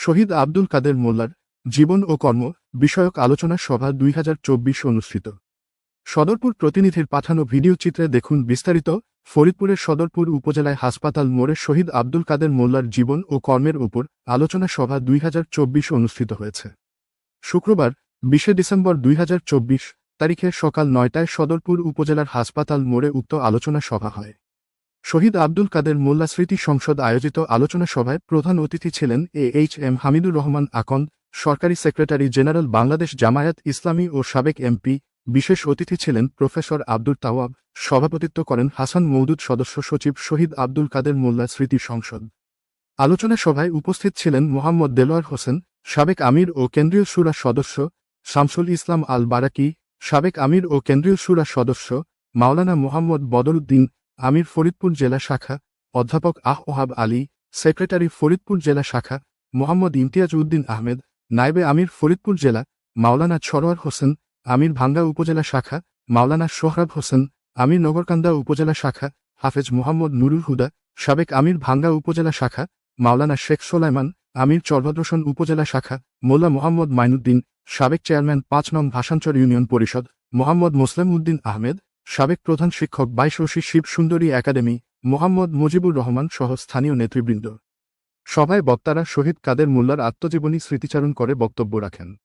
শহীদ আব্দুল কাদের মোল্লার জীবন ও কর্ম বিষয়ক আলোচনা সভা দুই হাজার চব্বিশ অনুষ্ঠিত। সদরপুর প্রতিনিধির পাঠানো ভিডিও চিত্রে দেখুন বিস্তারিত। ফরিদপুরের সদরপুর উপজেলায় হাসপাতাল মোড়ে শহীদ আব্দুল কাদের মোল্লার জীবন ও কর্মের উপর আলোচনা সভা দুই হাজার চব্বিশ অনুষ্ঠিত হয়েছে। শুক্রবার, বিশে ডিসেম্বর দুই তারিখে সকাল নয়টায় সদরপুর উপজেলার হাসপাতাল মোড়ে উক্ত আলোচনা সভা হয়। শহীদ আব্দুল কাদের মোল্লা স্মৃতি সংসদ আয়োজিত আলোচনা সভায় প্রধান অতিথি ছিলেন A H M Hamidur Rahman Akand, সরকারি সেক্রেটারি জেনারেল বাংলাদেশ জামায়াত ইসলামী ও সাবেক এমপি, বিশেষ অতিথি ছিলেন প্রফেসর আব্দুল তাওয়াব, সভাপতিত্ব করেন হাসান মৌদুদ সদস্য সচিব শহীদ আব্দুল কাদের মোল্লা স্মৃতি সংসদ। আলোচনা সভায় উপস্থিত ছিলেন মোহাম্মদ দেলোয়ার হোসেন, সাবেক আমির ও কেন্দ্রীয় সুরা সদস্য, শামসুল ইসলাম আল বারাকি সাবেক আমির ও কেন্দ্রীয় সুরা সদস্য, মাওলানা মোহাম্মদ বদরুদ্দিন আমির ফরিদপুর জেলা শাখা অধ্যাপক আহ ওহাব আলী, সেক্রেটারি ফরিদপুর জেলা শাখা মোহাম্মদ ইমতিয়াজ উদ্দিন আহমেদ নাইবে আমির ফরিদপুর জেলা মাওলানা ছরোয়ার হোসেন, আমির ভাঙ্গা উপজেলা শাখা মাওলানা সোহরাব হোসেন, আমির নগরকান্দা উপজেলা শাখা হাফেজ মোহাম্মদ নুরুল হুদা, সাবেক আমির ভাঙ্গা উপজেলা শাখা মাওলানা শেখ সোলাইমান, আমির চরভদ্রসন উপজেলা শাখা মোল্লা মোহাম্মদ মাইনুদ্দিন, সাবেক চেয়ারম্যান পাঁচ নং ভাষাঞ্চল ইউনিয়ন পরিষদ মোহাম্মদ মোসলেম উদ্দিন আহমেদ সাবেক প্রধান শিক্ষক বাইশী শিব সুন্দরী একাডেমি, মোহাম্মদ মুজিবুর রহমান সহ স্থানীয় নেতৃবৃন্দ। সভায় বক্তারা শহীদ কাদের মোল্লার আত্মজীবনী স্মৃতিচারণ করে বক্তব্য রাখেন।